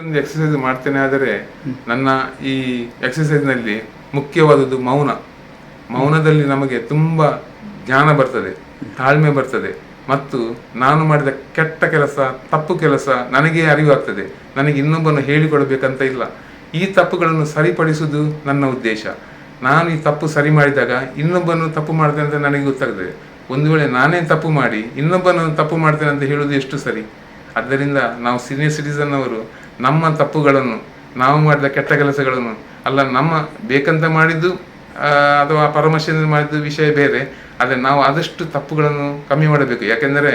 ಒಂದು ಎಕ್ಸಸೈಸ್ ಮಾಡ್ತೇನೆ ಆದರೆ ನನ್ನ ಈ ಎಕ್ಸಸೈಸ್ನಲ್ಲಿ ಮುಖ್ಯವಾದದ್ದು ಮೌನ. ಮೌನದಲ್ಲಿ ನಮಗೆ ತುಂಬ ಜ್ಞಾನ ಬರ್ತದೆ ತಾಳ್ಮೆ ಬರ್ತದೆ ಮತ್ತು ನಾನು ಮಾಡಿದ ಕೆಟ್ಟ ಕೆಲಸ ತಪ್ಪು ಕೆಲಸ ನನಗೆ ಅರಿವಾಗ್ತದೆ. ನನಗೆ ಇನ್ನೊಬ್ಬನು ಹೇಳಿಕೊಡಬೇಕಂತ ಇಲ್ಲ. ಈ ತಪ್ಪುಗಳನ್ನು ಸರಿಪಡಿಸುವುದು ನನ್ನ ಉದ್ದೇಶ. ನಾನು ಈ ತಪ್ಪು ಸರಿ ಮಾಡಿದಾಗ ಇನ್ನೊಬ್ಬನು ತಪ್ಪು ಮಾಡ್ತೇನೆ ಅಂತ ನನಗೆ ಗೊತ್ತಾಗ್ತದೆ. ಒಂದು ವೇಳೆ ನಾನೇ ತಪ್ಪು ಮಾಡಿ ಇನ್ನೊಬ್ಬನು ತಪ್ಪು ಮಾಡ್ತೇನೆ ಅಂತ ಹೇಳುವುದು ಎಷ್ಟು ಸರಿ? ಆದ್ದರಿಂದ ನಾವು ಸೀನಿಯರ್ ಸಿಟಿಸನ್ ಅವರು ನಮ್ಮ ತಪ್ಪುಗಳನ್ನು ನಾವು ಮಾಡಿದ ಕೆಟ್ಟ ಕೆಲಸಗಳನ್ನು ಅಲ್ಲ ನಮ್ಮ ಬೇಕಂತ ಮಾಡಿದ್ದು ಅಥವಾ ಪರಮರ್ಶದಿಂದ ಮಾಡಿದ್ದು ವಿಷಯ ಬೇರೆ ಆದರೆ ನಾವು ಆದಷ್ಟು ತಪ್ಪುಗಳನ್ನು ಕಮ್ಮಿ ಮಾಡಬೇಕು. ಯಾಕೆಂದರೆ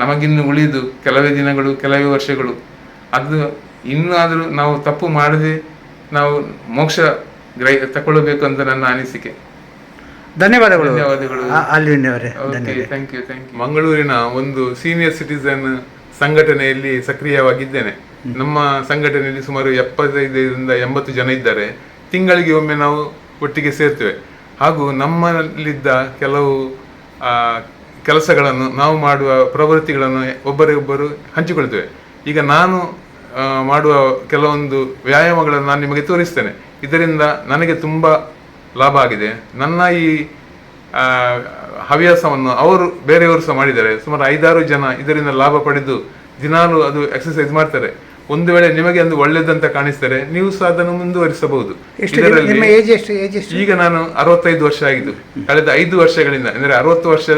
ನಮಗಿನ್ನು ಉಳಿದು ಕೆಲವೇ ದಿನಗಳು ಕೆಲವೇ ವರ್ಷಗಳು ಅದು ಇನ್ನಾದರೂ ನಾವು ತಪ್ಪು ಮಾಡದೆ ನಾವು ಮೋಕ್ಷ ಗ್ರಹ ತಗೊಳ್ಬೇಕು ಅಂತ ನನ್ನ ಅನಿಸಿಕೆ. ಧನ್ಯವಾದಗಳು. ಥ್ಯಾಂಕ್ ಯು ಥ್ಯಾಂಕ್ ಯು ಮಂಗಳೂರಿನ ಒಂದು ಸೀನಿಯರ್ ಸಿಟಿಸನ್ ಸಂಘಟನೆಯಲ್ಲಿ ಸಕ್ರಿಯವಾಗಿದ್ದೇನೆ. ನಮ್ಮ ಸಂಘಟನೆಯಲ್ಲಿ ಸುಮಾರು ಎಪ್ಪತ್ತೈದರಿಂದ ಎಂಬತ್ತು ಜನ ಇದ್ದಾರೆ. ತಿಂಗಳಿಗೆ ಒಮ್ಮೆ ನಾವು ಒಟ್ಟಿಗೆ ಸೇರ್ತೇವೆ. ಹಾಗೂ ನಮ್ಮಲ್ಲಿದ್ದ ಕೆಲವು ಕೆಲಸಗಳನ್ನು ನಾವು ಮಾಡುವ ಪ್ರವೃತ್ತಿಗಳನ್ನು ಒಬ್ಬರಿಗೊಬ್ಬರು ಹಂಚಿಕೊಳ್ತೇವೆ. ಈಗ ನಾನು ಮಾಡುವ ಕೆಲವೊಂದು ವ್ಯಾಯಾಮಗಳನ್ನು ನಾನು ನಿಮಗೆ ತೋರಿಸ್ತೇನೆ. ಇದರಿಂದ ನನಗೆ ತುಂಬ ಲಾಭ ಆಗಿದೆ. ನನ್ನ ಈ ಹವ್ಯಾಸವನ್ನು ಅವರು, ಬೇರೆಯವರು ಸಹ ಮಾಡಿದ್ದಾರೆ. ಸುಮಾರು ಐದಾರು ಜನ ಇದರಿಂದ ಲಾಭ ಪಡೆದು ದಿನಾಲು ಅದು ಎಕ್ಸಸೈಸ್ ಮಾಡ್ತಾರೆ. ಒಂದು ವೇಳೆ ನಿಮಗೆ ಒಂದು ಒಳ್ಳೆದಂತ ಕಾಣಿಸ್ತಾರೆ ನೀವು ಸಹ ಅದನ್ನು ಮುಂದುವರಿಸಬಹುದು. ಇದರಲ್ಲಿ ಈಗ ನಾನು ಅರವತ್ತೈದು ವರ್ಷ ಆಗಿದ್ದು. ಕಳೆದ ಐದು ವರ್ಷಗಳಿಂದ ಅಂದ್ರೆ ಅರವತ್ತು ವರ್ಷ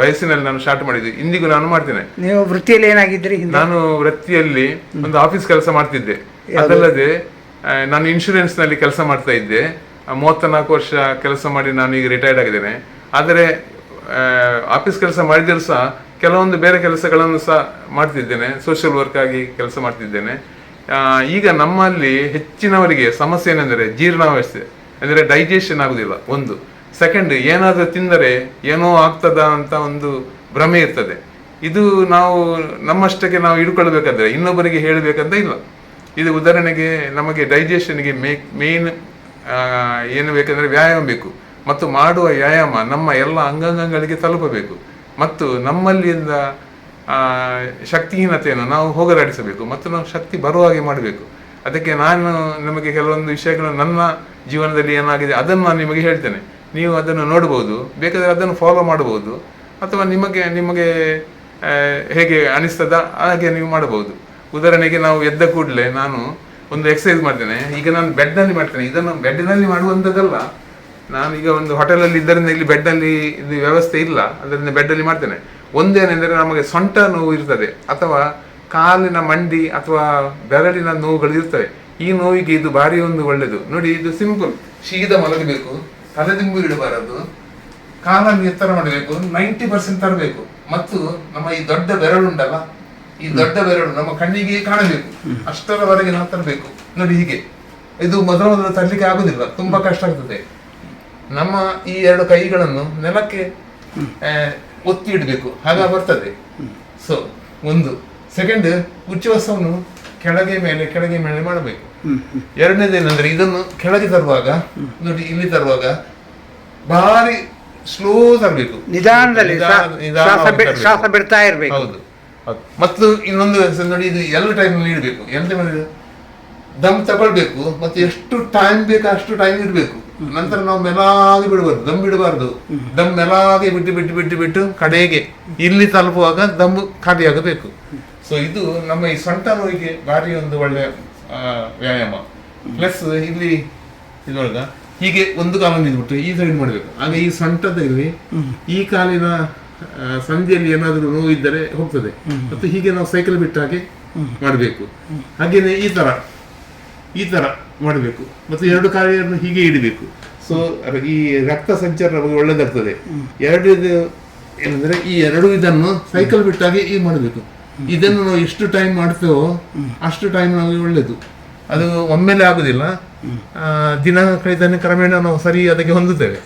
ವಯಸ್ಸಿನಲ್ಲಿ ನಾನು ಸ್ಟಾರ್ಟ್ ಮಾಡಿದ್ದು. ಇಂದಿಗೂ ನಾನು ಮಾಡ್ತೇನೆ. ನೀವು ವೃತ್ತಿಯಲ್ಲಿ ಏನಾಗಿದ್ರಿ ನಾನು ವೃತ್ತಿಯಲ್ಲಿ ಒಂದು ಆಫೀಸ್ ಕೆಲಸ ಮಾಡ್ತಿದ್ದೆ. ಅದಲ್ಲದೆ ನಾನು ಇನ್ಶೂರೆನ್ಸ್ನಲ್ಲಿ ಕೆಲಸ ಮಾಡ್ತಾ ಇದ್ದೆ. ಮೂವತ್ತ ನಾಲ್ಕು ವರ್ಷ ಕೆಲಸ ಮಾಡಿ ನಾನು ಈಗ ರಿಟೈರ್ಡ್ ಆಗಿದ್ದೇನೆ. ಆದರೆ ಆಫೀಸ್ ಕೆಲಸ ಮಾಡಿದರೂ ಸಹ ಕೆಲವೊಂದು ಬೇರೆ ಕೆಲಸಗಳನ್ನು ಸಹ ಮಾಡ್ತಿದ್ದೇನೆ. ಸೋಷಿಯಲ್ ವರ್ಕ್ ಆಗಿ ಕೆಲಸ ಮಾಡ್ತಿದ್ದೇನೆ. ಈಗ ನಮ್ಮಲ್ಲಿ ಹೆಚ್ಚಿನವರಿಗೆ ಸಮಸ್ಯೆ ಏನೆಂದರೆ ಜೀರ್ಣಾವಸ್ಥೆ, ಅಂದರೆ ಡೈಜೆಷನ್ ಆಗುದಿಲ್ಲ ಒಂದು. ಸೆಕೆಂಡ್ ಏನಾದರೂ ತಿಂದರೆ ಏನೋ ಆಗ್ತದ ಅಂತ ಒಂದು ಭ್ರಮೆ ಇರ್ತದೆ. ಇದು ನಾವು ನಮ್ಮಷ್ಟಕ್ಕೆ ನಾವು ಹಿಡ್ಕೊಳ್ಬೇಕಾದ್ರೆ ಇನ್ನೊಬ್ಬರಿಗೆ ಹೇಳಬೇಕಂತ ಇಲ್ಲ. ಇದು ಉದಾಹರಣೆಗೆ ನಮಗೆ ಡೈಜೆಷನ್ಗೆ ಮೇ ಮೇನ್ ಏನು ಬೇಕಂದ್ರೆ ವ್ಯಾಯಾಮ ಬೇಕು. ಮತ್ತು ಮಾಡುವ ವ್ಯಾಯಾಮ ನಮ್ಮ ಎಲ್ಲ ಅಂಗಾಂಗಗಳಿಗೆ ತಲುಪಬೇಕು. ಮತ್ತು ನಮ್ಮಲ್ಲಿಂದ ಶಕ್ತಿಹೀನತೆಯನ್ನು ನಾವು ಹೋಗಲಾಡಿಸಬೇಕು ಮತ್ತು ನಾವು ಶಕ್ತಿ ಬರುವ ಹಾಗೆ ಮಾಡಬೇಕು. ಅದಕ್ಕೆ ನಾನು ನಿಮಗೆ ಕೆಲವೊಂದು ವಿಷಯಗಳು ನನ್ನ ಜೀವನದಲ್ಲಿ ಏನಾಗಿದೆ ಅದನ್ನು ನಾನು ನಿಮಗೆ ಹೇಳ್ತೇನೆ. ನೀವು ಅದನ್ನು ನೋಡ್ಬೋದು, ಬೇಕಾದರೆ ಅದನ್ನು ಫಾಲೋ ಮಾಡಬಹುದು, ಅಥವಾ ನಿಮಗೆ ನಿಮಗೆ ಹೇಗೆ ಅನಿಸ್ತದ ಹಾಗೆ ನೀವು ಮಾಡಬಹುದು. ಉದಾಹರಣೆಗೆ ನಾವು ಎದ್ದ ಕೂಡಲೇ ನಾನು ಒಂದು ಎಕ್ಸಸೈಸ್ ಮಾಡ್ತೇನೆ. ಈಗ ನಾನು ಬೆಡ್ನಲ್ಲಿ ಮಾಡ್ತೇನೆ. ಇದನ್ನು ಬೆಡ್ನಲ್ಲಿ ಮಾಡುವಂಥದ್ದಲ್ಲ. ನಾನು ಈಗ ಒಂದು ಹೋಟೆಲಲ್ಲಿ ಇದ್ದರಿಂದ ಇಲ್ಲಿ ಬೆಡ್ನಲ್ಲಿ ಇದು ವ್ಯವಸ್ಥೆ ಇಲ್ಲ ಅದರಿಂದ ಬೆಡ್ಡಲ್ಲಿ ಮಾಡ್ತೇನೆ. ಒಂದೇನೆಂದರೆ ನಮಗೆ ಸೊಂಟ ನೋವು ಇರ್ತದೆ ಅಥವಾ ಕಾಲಿನ ಮಂಡಿ ಅಥವಾ ಬೆರಳಿನ ನೋವುಗಳು ಇರ್ತವೆ. ಈ ನೋವಿಗೆ ಇದು ಭಾರಿ ಒಂದು ಒಳ್ಳೆಯದು ನೋಡಿ ಇದು ಸಿಂಪಲ್ ಶೀತ ಮಲಗಬೇಕು ತಲೆದಿಂಬು ಇಡಬಾರದು ಕಾಲನ್ನು ಎತ್ತರ ಮಾಡಬೇಕು ನೈಂಟಿ ಪರ್ಸೆಂಟ್ ತರಬೇಕು. ಮತ್ತು ನಮ್ಮ ಈ ದೊಡ್ಡ ಬೆರಳುಂಟಲ್ಲ ಈ ದೊಡ್ಡ ಬೆರಳು ನಮ್ಮ ಕಣ್ಣಿಗೆ ಕಾಣಬೇಕು. ಅಷ್ಟರವರೆಗೆ ನಾವು ತರಬೇಕು. ನೋಡಿ ಹೀಗೆ. ಇದು ಮೊದಲ ಮೊದಲು ತರಲಿಕ್ಕೆ ಆಗುದಿಲ್ಲ ತುಂಬಾ ಕಷ್ಟ ಆಗ್ತದೆ. ನಮ್ಮ ಈ ಎರಡು ಕೈಗಳನ್ನು ನೆಲಕ್ಕೆ ಒತ್ತಿ ಇಡಬೇಕು. ಹಾಗ ಬರ್ತದೆ. ಸೊ ಒಂದು. ಸೆಕೆಂಡ್ ಉಚ್ಚವಸವನ್ನು ಕೆಳಗೆ ಮೇಲೆ ಕೆಳಗೆ ಮೇಲೆ ಮಾಡಬೇಕು. ಎರಡನೇದೇನೆಂದ್ರೆ ಇದನ್ನು ಕೆಳಗೆ ತರುವಾಗ ನೋಡಿ ಇಲ್ಲಿ ತರುವಾಗ ಭಾರಿ ಸ್ಲೋ ತರಬೇಕು. ನಿಧಾನದಲ್ಲಿ ಶ್ವಾಸ ಬಿ- ಶ್ವಾಸ ಬಿಡ್ತಾ ಇರ್ಬೇಕು. ಹೌದು. ಮತ್ತು ಇನ್ನೊಂದು ನೋಡಿ ಇದು ಎಲ್ಲ ಟೈಮ್ ಇಡಬೇಕು. ಎಂತ ಮಾಡಿದ್ರು ದಮ್ ತಗೊಳ್ಬೇಕು ಮತ್ತೆ ಎಷ್ಟು ಟೈಮ್ ಬೇಕು ಅಷ್ಟು ಟೈಮ್ ಇಡಬೇಕು. ನಂತರ ನಾವು ಮೆಲಾಗಿ ಬಿಡಬಾರ್ದು ದಮ್ ಬಿಡಬಾರ್ದು ದಮ್ ಮೆಲಾಗಿ ಬಿಟ್ಟು ಬಿಟ್ಟು ಬಿಟ್ಟು ಬಿಟ್ಟು ಕಡೆಗೆ ಇಲ್ಲಿ ತಲುಪುವಾಗ ದಮ್ ಖಾಲಿಯಾಗಬೇಕು ಸೊ ಇದು ನಮ್ಮ ಈ ಸೊಂಟ ನೋವಿಗೆ ಭಾರಿ ಒಂದು ಒಳ್ಳೆ ವ್ಯಾಯಾಮ. ಪ್ಲಸ್ ಇಲ್ಲಿ ಇದ್ರೊಳಗ ಹೀಗೆ ಒಂದು ಕಾಲನ್ನು ನಿಂತ್ಬಿಟ್ಟು ಈ ಸೈಡ್ ಮಾಡಬೇಕು. ಆಗ ಈ ಸೊಂಟದಲ್ಲಿ ಈ ಕಾಲಿನ ಸಂಜೆಯಲ್ಲಿ ಸಂಧಿಯಲ್ಲಿ ಏನಾದರೂ ನೋವು ಇದ್ದರೆ ಹೋಗ್ತದೆ ಮತ್ತು ಹೀಗೆ ನಾವು ಸೈಕಲ್ ಬಿಟ್ಟ ಹಾಗೆ ಮಾಡಬೇಕು. ಹಾಗೇನೆ ಈ ತರ. ಈ ಥರ ಮಾಡಬೇಕು. ಮತ್ತು ಎರಡು ಕಾರ್ಯವನ್ನು ಹೀಗೆ ಇಡಬೇಕು. ಸೊ ಈ ರಕ್ತ ಸಂಚಾರ ನಮಗೆ ಒಳ್ಳೆದಾಗ್ತದೆ. ಎರಡು ಇದು ಏನಂದ್ರೆ ಈ ಎರಡು ಇದನ್ನು ಸೈಕಲ್ ಬಿಟ್ಟಾಗೆ ಈ ಮಾಡಬೇಕು. ಇದನ್ನು ನಾವು ಎಷ್ಟು ಟೈಮ್ ಮಾಡ್ತೇವೋ ಅಷ್ಟು ಟೈಮ್ ನಮಗೆ ಒಳ್ಳೇದು ಅದು ಒಮ್ಮೆಲೆ ಆಗುದಿಲ್ಲ. ದಿನ ಕಳೆದ ಕ್ರಮೇಣ ನಾವು ಸರಿ ಅದಕ್ಕೆ ಹೊಂದುತ್ತೇವೆ.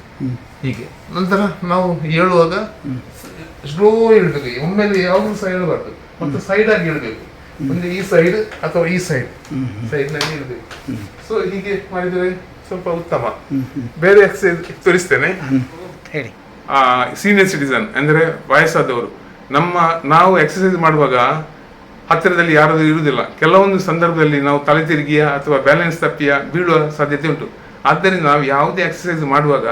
ಹೀಗೆ. ನಂತರ ನಾವು ಹೇಳುವಾಗ ಸ್ಲೋ ಹೇಳ್ಬೇಕು ಒಮ್ಮೆಲೆ ಯಾವಾಗಲೂ ಸಹ ಹೇಳಬಾರ್ದು ಮತ್ತು ಸೈಡ್ ಆಗಿ ಹೇಳ್ಬೇಕು ಒಂದು ಈ ಸೈಡ್ ಅಥವಾ ಈ ಸೈಡ್ ಸೈಡ್ನಲ್ಲಿ ಇಡಬೇಕು ಸೊ ಹೀಗೆ ಮಾಡಿದರೆ ಸ್ವಲ್ಪ ಉತ್ತಮ. ಬೇರೆ ತೋರಿಸ್ತೇನೆ. ಹೇಳಿ. ಸೀನಿಯರ್ ಸಿಟಿಸನ್ ಅಂದ್ರೆ ವಯಸ್ಸಾದವರು. ನಮ್ಮ ನಾವು ಎಕ್ಸಸೈಸ್ ಮಾಡುವಾಗ ಹತ್ತಿರದಲ್ಲಿ ಯಾರಾದರೂ ಇರುವುದಿಲ್ಲ. ಕೆಲವೊಂದು ಸಂದರ್ಭದಲ್ಲಿ ನಾವು ತಲೆ ತಿರುಗಿಯ ಅಥವಾ ಬ್ಯಾಲೆನ್ಸ್ ತಪ್ಪಿಯ ಬೀಳುವ ಸಾಧ್ಯತೆ ಉಂಟು. ಆದ್ದರಿಂದ ನಾವು ಯಾವುದೇ ಎಕ್ಸಸೈಸ್ ಮಾಡುವಾಗ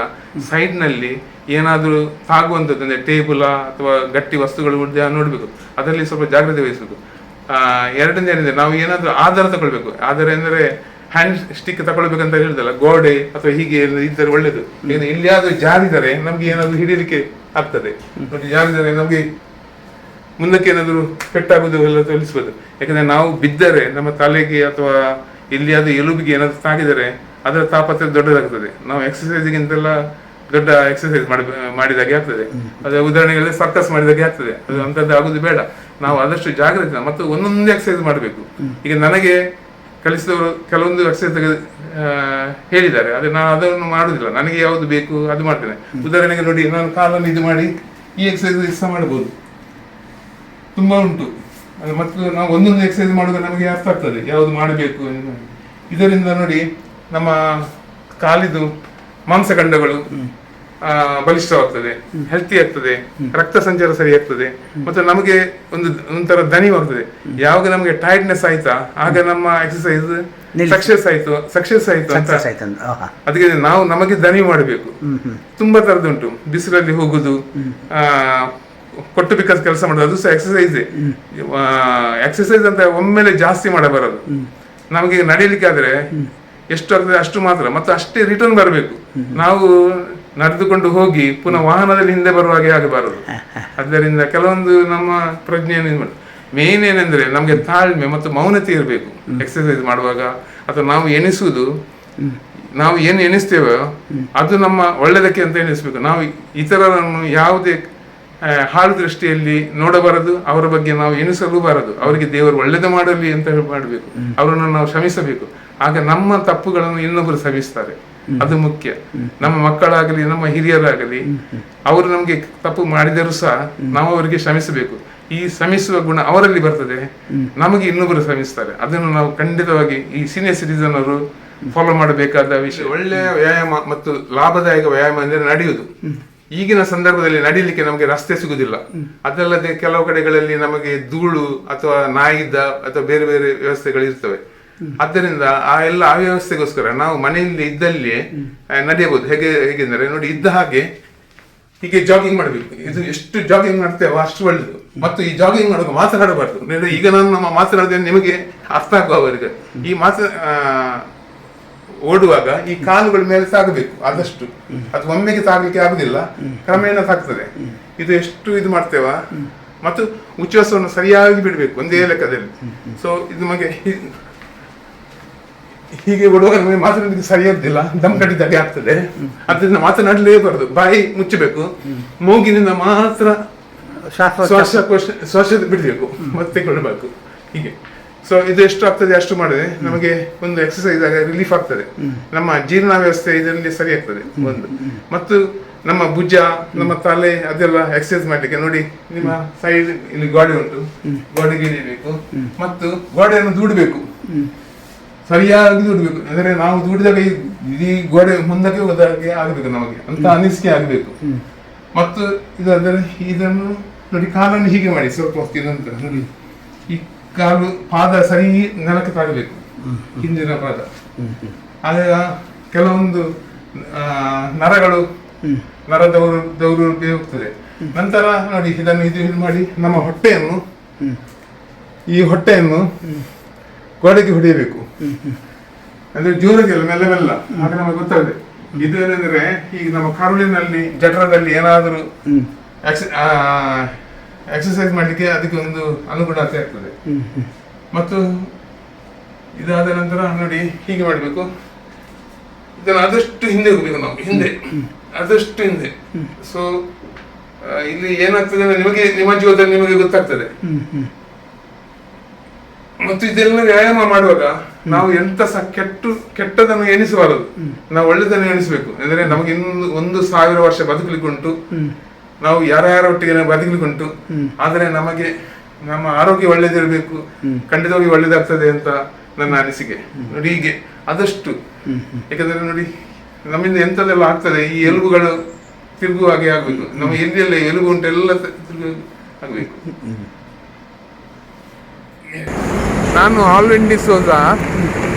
ಸೈಡ್ನಲ್ಲಿ ಏನಾದರೂ ತಾಗುವಂಥದ್ದು ಅಂದರೆ ಟೇಬಲ ಅಥವಾ ಗಟ್ಟಿ ವಸ್ತುಗಳು ಉಳಿದ ನೋಡಬೇಕು. ಅದರಲ್ಲಿ ಸ್ವಲ್ಪ ಜಾಗ್ರತೆ ವಹಿಸಬೇಕು. ಆ, ಎರಡನೇ ಏನಿದೆ ನಾವು ಏನಾದರೂ ಆಧಾರ ತಗೊಳ್ಬೇಕು. ಆಧಾರ ಎಂದರೆ ಹ್ಯಾಂಡ್ ಸ್ಟಿಕ್ ತಗೊಳ್ಬೇಕಂತ ಹೇಳಿದಲ್ಲ ಗೋಡೆ ಅಥವಾ ಹೀಗೆ ಇದ್ದರೆ ಒಳ್ಳೇದು. ಏನು ಎಲ್ಲಿಯಾದ್ರೂ ಜಾರಿದರೆ ನಮಗೆ ಏನಾದರೂ ಹಿಡಿಯಲಿಕ್ಕೆ ಆಗ್ತದೆ. ಜಾರಿದರೆ ನಮಗೆ ಮುಂದಕ್ಕೆ ಏನಾದರೂ ಪೆಟ್ಟಾಗುವುದು ಎಲ್ಲ ತೋರಿಸ್ಬೋದು. ಯಾಕಂದರೆ ನಾವು ಬಿದ್ದರೆ ನಮ್ಮ ತಲೆಗೆ ಅಥವಾ ಎಲ್ಲಿಯಾದರೂ ಎಲುಬಿಗೆ ಏನಾದರೂ ತಾಗಿದರೆ ಅದರ ತಾಪತ್ರೆ ದೊಡ್ಡದಾಗ್ತದೆ. ನಾವು ಎಕ್ಸಸೈಸ್ಗಿಂತೆಲ್ಲ ದೊಡ್ಡ ಎಕ್ಸಸೈಸ್ ಮಾಡಿ, ಮಾಡಿದಾಗೆ ಆಗ್ತದೆ. ಅದೇ ಉದಾಹರಣೆಗೆ ಸರ್ಕಸ್ ಮಾಡಿದಾಗೆ ಆಗ್ತದೆ. ಅದು ಅಂಥದ್ದು ಆಗುದು ಬೇಡ. ನಾವು ಆದಷ್ಟು ಜಾಗ್ರತೆ ಮತ್ತು ಒಂದೊಂದೇ ಎಕ್ಸಸೈಸ್ ಮಾಡಬೇಕು. ಈಗ ನನಗೆ ಕಲಿಸಿದವರು ಕೆಲವೊಂದು ಎಕ್ಸಸೈಸ್ ಹೇಳಿದ್ದಾರೆ. ಅದೇ ನಾನು ಅದನ್ನು ಮಾಡುದಿಲ್ಲ. ನನಗೆ ಯಾವುದು ಬೇಕು ಅದು ಮಾಡ್ತೇನೆ. ಉದಾಹರಣೆಗೆ ನೋಡಿ, ನಾನು ಕಾಲನ್ನು ಇದು ಮಾಡಿ, ಈ ಎಕ್ಸಸೈಸ್ ಸಹ ಮಾಡಬಹುದು ತುಂಬಾ ಉಂಟು. ಮತ್ತು ನಾವು ಒಂದೊಂದು ಎಕ್ಸಸೈಸ್ ಮಾಡುವಾಗ ನಮಗೆ ಅರ್ಥ ಆಗ್ತದೆ. ಯಾವುದು ಮಾಡಬೇಕು. ಇದರಿಂದ ನೋಡಿ, ನಮ್ಮ ಕಾಲಿದು ಮಾಂಸಖಂಡಗಳು ಬಲಿಷ್ಠವಾಗ್ತದೆ ಹೆಲ್ತಿ ಆಗ್ತದೆ ರಕ್ತ ಸಂಚಾರ ಸರಿ ಆಗ್ತದೆ ಮತ್ತು ನಮಗೆ ಒಂದು ಒಂಥರ ದನಿವಾಗ್ತದೆ ಯಾವಾಗ ನಮಗೆ ಟೈರ್ಡ್ನೆಸ್ ಆಯ್ತಾ ಆಗ ನಮ್ಮ ಎಕ್ಸಸೈಸ್. ಸಕ್ಸಸ್ ಆಯ್ತು ಸಕ್ಸಸ್ ಆಯ್ತು ಅಂತ. ಅದಕ್ಕೆ ನಾವು ನಮಗೆ ದನಿ ಮಾಡಬೇಕು. ತುಂಬಾ ತರದುಂಟು. ಬಿಸಿಲಲ್ಲಿ ಹೋಗುದು ಕೊಟ್ಟು ಬಿಕಾಸ್ ಕೆಲಸ ಮಾಡೋದು ಅದು ಸಹ ಎಕ್ಸಸೈಸ್ ಎಕ್ಸಸೈಸ್ ಅಂತ ಒಮ್ಮೆಲೆ ಜಾಸ್ತಿ ಮಾಡಬಾರದು. ನಮಗೆ ನಡೀಲಿಕ್ಕೆ ಆದ್ರೆ ಎಷ್ಟು ಆಗ್ತದೆ ಅಷ್ಟು ಮಾತ್ರ ಮತ್ತು ಅಷ್ಟೇ ರಿಟರ್ನ್ ಬರಬೇಕು. ನಾವು ನಡೆದುಕೊಂಡು ಹೋಗಿ ಪುನಃ ವಾಹನದಲ್ಲಿ ಹಿಂದೆ ಬರುವ ಹಾಗೆ ಆಗಬಾರದು. ಅದರಿಂದ ಕೆಲವೊಂದು ನಮ್ಮ ಪ್ರಜ್ಞೆಯನ್ನು ಮೇನ್ ಏನಂದ್ರೆ ನಮಗೆ ತಾಳ್ಮೆ ಮತ್ತು ಮೌನತೆ ಇರಬೇಕು. ಎಕ್ಸಸೈಸ್ ಮಾಡುವಾಗ ಅಥವಾ ನಾವು ಎಣಿಸುವುದು ನಾವು ಏನು ಎಣಿಸ್ತೇವೋ ಅದು ನಮ್ಮ ಒಳ್ಳೆಯದಕ್ಕೆ ಅಂತ ಎಣಿಸ್ಬೇಕು. ನಾವು ಇತರರನ್ನು ಯಾವುದೇ ಹಾಳು ದೃಷ್ಟಿಯಲ್ಲಿ ನೋಡಬಾರದು ಅವರ ಬಗ್ಗೆ ನಾವು ಎಣಿಸಲು ಬಾರದು. ಅವರಿಗೆ ದೇವರು ಒಳ್ಳೇದು ಮಾಡಲಿ ಅಂತ ಮಾಡಬೇಕು. ಅವರನ್ನು ನಾವು ಶ್ರಮಿಸಬೇಕು ಆಗ ನಮ್ಮ ತಪ್ಪುಗಳನ್ನು ಇನ್ನೊಬ್ಬರು ಕ್ಷಮಿಸ್ತಾರೆ ಅದು ಮುಖ್ಯ. ನಮ್ಮ ಮಕ್ಕಳಾಗಲಿ ನಮ್ಮ ಹಿರಿಯರಾಗಲಿ ಅವರು ನಮಗೆ ತಪ್ಪು ಮಾಡಿದರೂ ಸಹ ನಾವು ಅವರಿಗೆ ಶ್ರಮಿಸಬೇಕು. ಈ ಶ್ರಮಿಸುವ ಗುಣ ಅವರಲ್ಲಿ ಬರ್ತದೆ. ನಮಗೆ ಇನ್ನೊಬ್ಬರು ಶ್ರಮಿಸ್ತಾರೆ. ಅದನ್ನು ನಾವು ಖಂಡಿತವಾಗಿ ಈ ಸೀನಿಯರ್ ಸಿಟಿಸನ್ ಅವರು ಫಾಲೋ ಮಾಡಬೇಕಾದ ವಿಷಯ. ಒಳ್ಳೆಯ ವ್ಯಾಯಾಮ ಮತ್ತು ಲಾಭದಾಯಕ ವ್ಯಾಯಾಮ ಅಂದರೆ ನಡೆಯುವುದು. ಈಗಿನ ಸಂದರ್ಭದಲ್ಲಿ ನಡೀಲಿಕ್ಕೆ ನಮಗೆ ರಸ್ತೆ ಸಿಗುದಿಲ್ಲ. ಅದಲ್ಲದೆ ಕೆಲವು ಕಡೆಗಳಲ್ಲಿ ನಮಗೆ ಧೂಳು ಅಥವಾ ನಾಯಿದ್ದ ಅಥವಾ ಬೇರೆ ಬೇರೆ ವ್ಯವಸ್ಥೆಗಳು ಇರ್ತವೆ. ಆದ್ದರಿಂದ ಆ ಎಲ್ಲ ಆ ನಾವು ಮನೆಯಲ್ಲಿ ಇದ್ದಲ್ಲಿ ನಡೆಯಬಹುದು. ಹೇಗೆ ಹೇಗೆಂದರೆ ನೋಡಿ ಇದ್ದ ಹಾಗೆ ಹೀಗೆ ಜಾಗಿಂಗ್ ಮಾಡಬೇಕು. ಇದು ಎಷ್ಟು ಜಾಗಿಂಗ್ ಮಾಡ್ತೇವೋ ಅಷ್ಟು ಒಳ್ಳೆಯದು. ಮತ್ತು ಈ ಜಾಗಿಂಗ್ ಮಾಡುವಾಗ ಮಾತನಾಡಬಾರ್ದು ನೋಡಿ, ಈಗ ನಾನು ನಮ್ಮ ಮಾತನಾಡಿದ್ರೆ ನಿಮಗೆ ಅರ್ಥ ಆಗುವವರಿಗೆ ಈ ಮಾತ ಓಡುವಾಗ ಈ ಕಾಲುಗಳ ಮೇಲೆ ಸಾಗಬೇಕು ಆದಷ್ಟು. ಅದು ಒಮ್ಮೆಗೆ ಸಾಗಲಿಕ್ಕೆ ಆಗುದಿಲ್ಲ ಕ್ರಮೇಣ ಸಾಗ್ತದೆ. ಇದು ಎಷ್ಟು ಇದು ಮಾಡ್ತೇವ? ಮತ್ತು ಉಚ್ಛ್ವಾಸವನ್ನು ಸರಿಯಾಗಿ ಬಿಡಬೇಕು ಒಂದೇ ಲೆಕ್ಕದಲ್ಲಿ. ಸೊ ಇದು ನಮಗೆ ಹೀಗೆ ಓಡುವಾಗ ನಮಗೆ ಮಾತನಾಡಲಿಕ್ಕೆ ಸರಿಯಾಗುದಿಲ್ಲ ದಮ್ ಕಟ್ಟಿದಾಗೆ ಆಗ್ತದೆ. ಅದರಿಂದ ಮಾತನಾಡಲೇಬಾರದು ಬಾಯಿ ಮುಚ್ಚಬೇಕು. ಮೂಗಿನಿಂದ ಮಾತ್ರ ಶ್ವಾಸ ಶ್ವಾಸಕೋಶ ಶ್ವಾಸ ಬಿಡಬೇಕು. ಮತ್ತೆ ಕೊಡಬೇಕು. ಹೀಗೆ. ಸೊ ಇದು ಎಷ್ಟು ಆಗ್ತದೆ ಅಷ್ಟು ಮಾಡಿದ್ರೆ ನಮಗೆ ಒಂದು ಎಕ್ಸಸೈಸ್ ಆಗ ರಿಲೀಫ್ ಆಗ್ತದೆ. ನಮ್ಮ ಜೀರ್ಣ ವ್ಯವಸ್ಥೆ ಇದರಲ್ಲಿ ಸರಿ ಆಗ್ತದೆ. ಒಂದು. ಮತ್ತು ನಮ್ಮ ಭುಜ ನಮ್ಮ ತಲೆ ಅದೆಲ್ಲ ಎಕ್ಸಸೈಸ್ ಮಾಡ್ಲಿಕ್ಕೆ ನೋಡಿ ನಿಮ್ಮ ಸೈಡ್ ಇಲ್ಲಿ ಗೋಡೆ ಉಂಟು. ಗೋಡೆಗೆ ಇಳಿಬೇಕು. ಮತ್ತು ಗೋಡೆಯನ್ನು ದೂಡಬೇಕು. ಸರಿಯಾಗಿ ದುಡಿಬೇಕು. ಅಂದ್ರೆ ನಾವು ದುಡಿದಾಗ ಈ ಇಡೀ ಗೋಡೆ ಮುಂದಕ್ಕೆ ಹೋದಾಗೆ ಆಗಬೇಕು ನಮಗೆ. ಅಂತ ಅನಿಸಿಕೆ ಆಗಬೇಕು. ಮತ್ತು ಇದಾದರೆ ಇದನ್ನು ನೋಡಿ ಕಾಲನ್ನು ಹೀಗೆ ಮಾಡಿ. ಸ್ವಲ್ಪ ಹೊತ್ತು ನಂತರ ನೋಡಿ ಈ ಕಾಲು ಪಾದ ಸರಿ ನೆಲಕ್ಕೆ ತಾಗಬೇಕು ಹಿಂದಿನ ಪಾದ. ಆಗ ಕೆಲವೊಂದು ನರಗಳು ನರ ದೌರು ದೌರ್ಬಲ್ಯ ಹೋಗ್ತದೆ. ನಂತರ ನೋಡಿ ಇದನ್ನು ಇದು ಇದು ಮಾಡಿ ನಮ್ಮ ಹೊಟ್ಟೆಯನ್ನು ಈ ಹೊಟ್ಟೆಯನ್ನು ಗೋಡೆಗೆ ಹೊಡೆಯಬೇಕು. ಅಂದ್ರೆ ಜೋರಾಗಿ ಅಲ್ಲ ಮೆಲ್ಲ ಮೆಲ್ಲ. ಆಗ ನಮಗೆ ಗೊತ್ತಾಗುತ್ತೆ ಇದು ಏನಂದ್ರೆ ಈಗ ನಮ್ಮ ಕರುಳಿನಲ್ಲಿ ಜಠರದಲ್ಲಿ ಏನಾದರೂ ಎಕ್ಸಸೈಸ್ ಮಾಡಲಿಕ್ಕೆ ಅದಕ್ಕೆ ಒಂದು ಅನುಗುಣತೆ ಆಗ್ತದೆ ಮತ್ತು ಇದಾದ ನಂತರ ನೋಡಿ ಹೀಗೆ ಮಾಡಬೇಕು. ಇದನ್ನು ಆದಷ್ಟು ಹಿಂದೆ ಹೋಗಬೇಕು ನಾವು ಹಿಂದೆ. ಆದಷ್ಟು ಹಿಂದೆ. ಸೊ ಇಲ್ಲಿ ಏನಾಗ್ತದೆ ಅಂದ್ರೆ ನಿಮಗೆ ನಿಮ್ಮ ಜೀವನದಲ್ಲಿ ನಿಮಗೆ ಗೊತ್ತಾಗ್ತದೆ. ಮತ್ತು ಇದೆಲ್ಲ ವ್ಯಾಯಾಮ ಮಾಡುವಾಗ ನಾವು ಎಂತ ಸಹ ಕೆಟ್ಟು ಕೆಟ್ಟದನ್ನು ಎಣಿಸಬಾರದು. ನಾವು ಒಳ್ಳೆದನ್ನು ಎಣಿಸಬೇಕು. ಅಂದ್ರೆ ನಮಗೆ ಇನ್ನೊಂದು ಒಂದು ಸಾವಿರ ವರ್ಷ ಬದುಕಲಿಕ್ಕುಂಟು. ನಾವು ಯಾರ್ಯಾರ ಒಟ್ಟಿಗೆ ಬದುಕಲಿಕ್ಕುಂಟು. ಆದರೆ ನಮಗೆ ನಮ್ಮ ಆರೋಗ್ಯ ಒಳ್ಳೇದಿರಬೇಕು. ಖಂಡಿತವಾಗಿ ಒಳ್ಳೇದಾಗ್ತದೆ ಅಂತ ನನ್ನ ಅನಿಸಿಕೆ. ನೋಡಿ ಹೀಗೆ. ಆದಷ್ಟು ಯಾಕಂದ್ರೆ ನೋಡಿ ನಮ್ಮಿಂದ ಎಂತದೆಲ್ಲ ಆಗ್ತದೆ? ಈ ಎಲುಬುಗಳು ತಿರುಗುವ ಹಾಗೆ ಆಗ್ಬೇಕು ನಮ್ಮ ಎಲ್ಲೆಲ್ಲ ಎಲುಬು ಉಂಟು ಎಲ್ಲ ತಿರುಗು ಆಗ್ಬೇಕು. ನಾನು ಆಲ್ವಿನ್ ಡಿಸೋಜ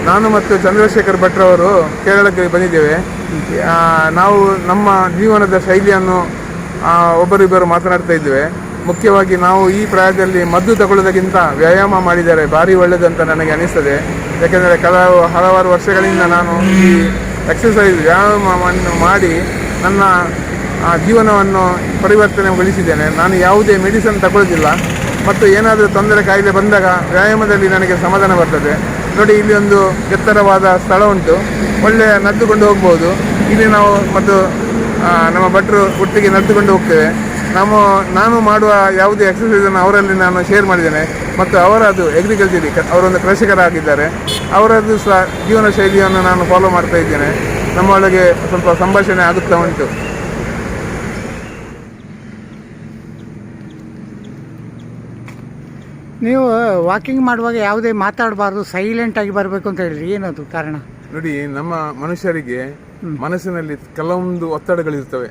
ನಾನು ಮತ್ತು ಚಂದ್ರಶೇಖರ್ ಭಟ್ರವರು ಕೇರಳಕ್ಕೆ ಬಂದಿದ್ದೇವೆ. ನಾವು ನಮ್ಮ ಜೀವನದ ಶೈಲಿಯನ್ನು ಒಬ್ಬರಿಬ್ಬರು ಮಾತನಾಡ್ತಾ ಇದ್ದೇವೆ. ಮುಖ್ಯವಾಗಿ ನಾವು ಈ ಪ್ರಾಯದಲ್ಲಿ ಮದ್ದು ತಗೊಳ್ಳೋದಕ್ಕಿಂತ ವ್ಯಾಯಾಮ ಮಾಡಿದರೆ ಭಾರಿ ಒಳ್ಳೆಯದಂತ ನನಗೆ ಅನಿಸ್ತದೆ. ಯಾಕೆಂದರೆ ಕೆಲವು ಹಲವಾರು ವರ್ಷಗಳಿಂದ ನಾನು ಈ ಎಕ್ಸಸೈಸ್ ವ್ಯಾಯಾಮವನ್ನು ಮಾಡಿ ನನ್ನ ಜೀವನವನ್ನು ಪರಿವರ್ತನೆಗೊಳಿಸಿದ್ದೇನೆ. ನಾನು ಯಾವುದೇ ಮೆಡಿಸನ್ ತಗೊಳ್ಳೋದಿಲ್ಲ. ಮತ್ತು ಏನಾದರೂ ತೊಂದರೆ ಕಾಯಿಲೆ ಬಂದಾಗ ವ್ಯಾಯಾಮದಲ್ಲಿ ನನಗೆ ಸಮಾಧಾನ ಬರ್ತದೆ. ನೋಡಿ, ಇಲ್ಲಿ ಒಂದು ಎತ್ತರವಾದ ಸ್ಥಳ ಉಂಟು. ಒಳ್ಳೆಯ ನಡೆದುಕೊಂಡು ಹೋಗ್ಬೋದು. ಇಲ್ಲಿ ನಾವು ಮತ್ತು ನಮ್ಮ ಭಟ್ರು ಒಟ್ಟಿಗೆ ನಡೆದುಕೊಂಡು ಹೋಗ್ತೇವೆ. ನಾವು ನಾನು ಮಾಡುವ ಯಾವುದೇ ಎಕ್ಸಸೈಸನ್ನು ಅವರಲ್ಲಿ ನಾನು ಶೇರ್ ಮಾಡಿದ್ದೇನೆ. ಮತ್ತು ಅವರದು ಎಗ್ರಿಕಲ್ಚರ್ ಅವರೊಂದು ಕೃಷಿಕರಾಗಿದ್ದಾರೆ. ಅವರದ್ದು ಸಹ ಜೀವನ ಶೈಲಿಯನ್ನು ನಾನು ಫಾಲೋ ಮಾಡ್ತಾ ಇದ್ದೇನೆ. ನಮ್ಮೊಳಗೆ ಸ್ವಲ್ಪ ಸಂಭಾಷಣೆ ಆಗುತ್ತಾ ಉಂಟು. ನೀವು ವಾಕಿಂಗ್ ಮಾಡುವಾಗ ಯಾವುದೇ ಮಾತಾಡಬಾರ್ದು ಸೈಲೆಂಟ್ ಆಗಿ ಬರಬೇಕು ಅಂತ ಹೇಳಿದ್ರಿ. ಏನದು ಕಾರಣ? ನೋಡಿ ನಮ್ಮ ಮನುಷ್ಯರಿಗೆ ಮನಸ್ಸಿನಲ್ಲಿ ಕೆಲವೊಂದು ಒತ್ತಡಗಳಿರ್ತವೆ.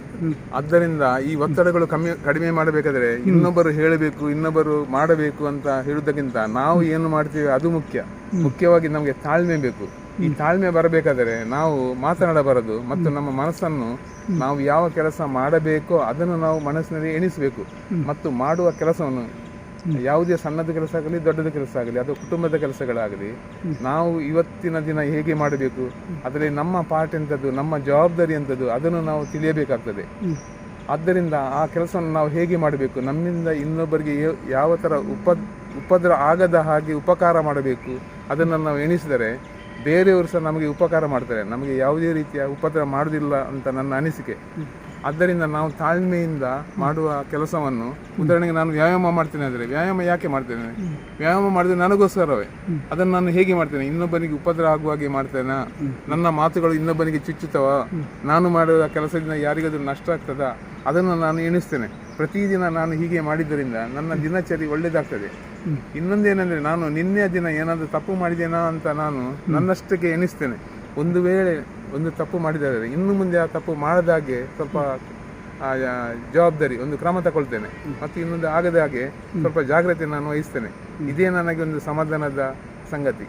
ಆದ್ದರಿಂದ ಈ ಒತ್ತಡಗಳು ಕಮ್ಮಿ ಕಡಿಮೆ ಮಾಡಬೇಕಾದ್ರೆ ಇನ್ನೊಬ್ಬರು ಹೇಳಬೇಕು ಇನ್ನೊಬ್ಬರು ಮಾಡಬೇಕು ಅಂತ ಹೇಳುವುದಕ್ಕಿಂತ ನಾವು ಏನು ಮಾಡ್ತೀವಿ ಅದು ಮುಖ್ಯ. ಮುಖ್ಯವಾಗಿ ನಮಗೆ ತಾಳ್ಮೆ ಬೇಕು. ಈ ತಾಳ್ಮೆ ಬರಬೇಕಾದರೆ ನಾವು ಮಾತನಾಡಬಾರದು ಮತ್ತು ನಮ್ಮ ಮನಸ್ಸನ್ನು ನಾವು ಯಾವ ಕೆಲಸ ಮಾಡಬೇಕೋ ಅದನ್ನು ನಾವು ಮನಸ್ಸಿನಲ್ಲಿ ಎಣಿಸಬೇಕು. ಮತ್ತು ಮಾಡುವ ಕೆಲಸವನ್ನು ಯಾವುದೇ ಸಣ್ಣದ ಕೆಲಸ ಆಗಲಿ, ದೊಡ್ಡದ ಕೆಲಸ ಆಗಲಿ, ಅದು ಕುಟುಂಬದ ಕೆಲಸಗಳಾಗಲಿ, ನಾವು ಇವತ್ತಿನ ದಿನ ಹೇಗೆ ಮಾಡಬೇಕು, ಅದರಲ್ಲಿ ನಮ್ಮ ಪಾರ್ಟ್ ಎಂಥದ್ದು ನಮ್ಮ ಜವಾಬ್ದಾರಿ ಎಂಥದ್ದು ಅದನ್ನು ನಾವು ತಿಳಿಯಬೇಕಾಗ್ತದೆ. ಆದ್ದರಿಂದ ಆ ಕೆಲಸವನ್ನು ನಾವು ಹೇಗೆ ಮಾಡಬೇಕು, ನಮ್ಮಿಂದ ಇನ್ನೊಬ್ಬರಿಗೆ ಯಾವ ಥರ ಉಪ, ಉಪದ್ರ ಆಗದ ಹಾಗೆ ಉಪಕಾರ ಮಾಡಬೇಕು, ಅದನ್ನು ನಾವು ಎಣಿಸಿದರೆ ಬೇರೆಯವರು ಸಹ ನಮಗೆ ಉಪಕಾರ ಮಾಡ್ತಾರೆ. ನಮಗೆ ಯಾವುದೇ ರೀತಿಯ ಉಪದ್ರ ಮಾಡೋದಿಲ್ಲ ಅಂತ ನನ್ನ ಅನಿಸಿಕೆ. ಆದ್ದರಿಂದ ನಾವು ತಾಳ್ಮೆಯಿಂದ ಮಾಡುವ ಕೆಲಸವನ್ನು, ಉದಾಹರಣೆಗೆ ನಾನು ವ್ಯಾಯಾಮ ಮಾಡ್ತೇನೆ ಅಂದರೆ, ವ್ಯಾಯಾಮ ಯಾಕೆ ಮಾಡ್ತೇನೆ? ವ್ಯಾಯಾಮ ಮಾಡಿದ್ರೆ ನನಗೋಸ್ಕರವೇ. ಅದನ್ನು ನಾನು ಹೇಗೆ ಮಾಡ್ತೇನೆ? ಇನ್ನೊಬ್ಬನಿಗೆ ಉಪದ್ರ ಆಗುವ ಹಾಗೆ ಮಾಡ್ತೇನಾ? ನನ್ನ ಮಾತುಗಳು ಇನ್ನೊಬ್ಬನಿಗೆ ಚುಚ್ಚುತ್ತವ? ನಾನು ಮಾಡುವ ಕೆಲಸದಿಂದ ಯಾರಿಗಾದ್ರೂ ನಷ್ಟ ಆಗ್ತದ? ಅದನ್ನು ನಾನು ಎಣಿಸ್ತೇನೆ. ಪ್ರತಿದಿನ ನಾನು ಹೀಗೆ ಮಾಡಿದ್ದರಿಂದ ನನ್ನ ದಿನಚರಿ ಒಳ್ಳೆಯದಾಗ್ತದೆ. ಇನ್ನೊಂದೇನೆಂದರೆ ನಾನು ನಿನ್ನೆ ದಿನ ಏನಾದರೂ ತಪ್ಪು ಮಾಡಿದ್ದೇನಾ ಅಂತ ನಾನು ನನ್ನಷ್ಟಕ್ಕೆ ಎಣಿಸ್ತೇನೆ. ಒಂದು ವೇಳೆ ಒಂದು ತಪ್ಪು ಮಾಡಿದ್ದಾರೆ. ಇನ್ನು ಮುಂದೆ ಆ ತಪ್ಪು ಮಾಡದಾಗೆ ಸ್ವಲ್ಪ ಜವಾಬ್ದಾರಿ, ಒಂದು ಕ್ರಮ ತಗೊಳ್ತೇನೆ. ಮತ್ತು ಇನ್ನೊಂದು ಆಗದ ಹಾಗೆ ಸ್ವಲ್ಪ ಜಾಗ್ರತೆ ನಾನು ವಹಿಸ್ತೇನೆ. ಇದೇ ನನಗೆ ಒಂದು ಸಮಾಧಾನದ ಸಂಗತಿ.